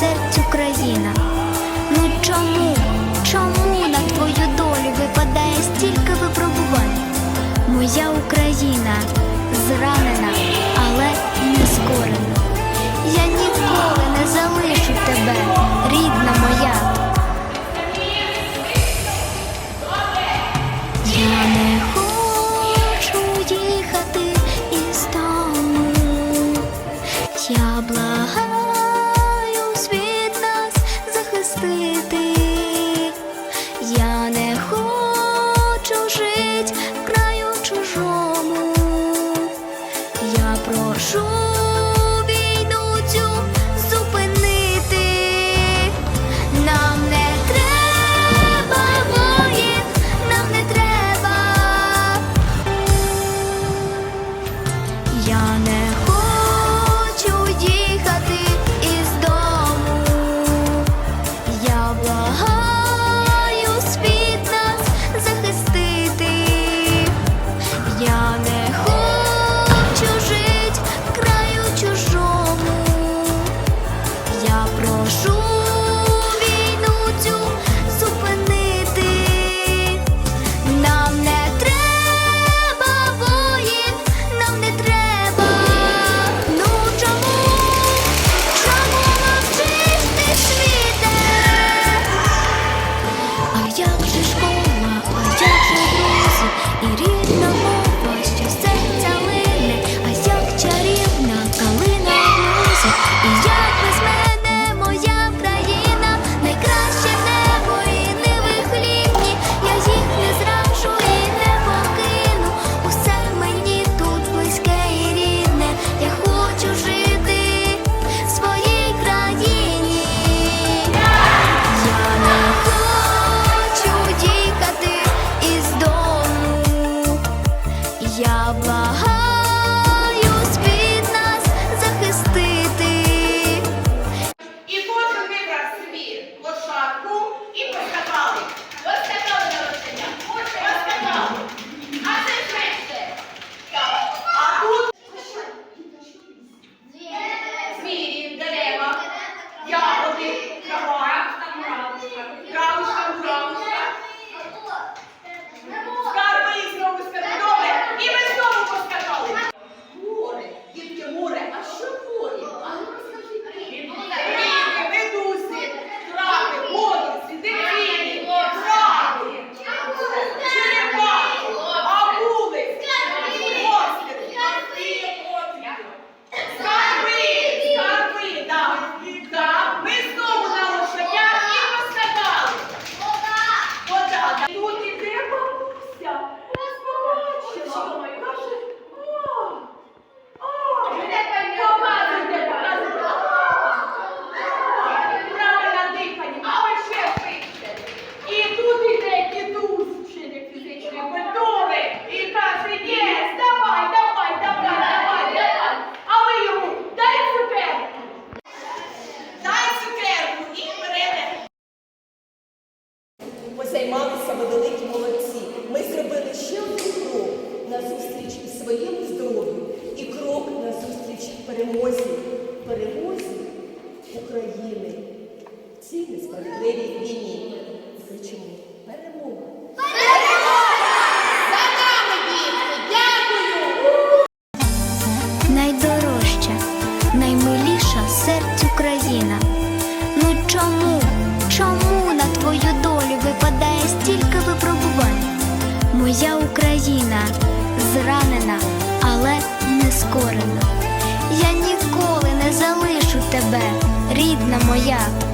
серць Україна. Ну чому, чому на твою долю випадає стільки випробувань? Моя Україна зранена, але не скорена. Я ніколи не залишу тебе, рідна моя. Я не хочу їхати із дому, я блага. sleeping. цій несправедливій війні. Кричимо перемога! Перемога! За нами дітки! Дякую! Найдорожча, наймиліша серць Україна. Ну чому? Чому на твою долю випадає стільки випробувань? Моя Україна зранена, але не скорена. Я ніколи не залишу тебе, рідна моя.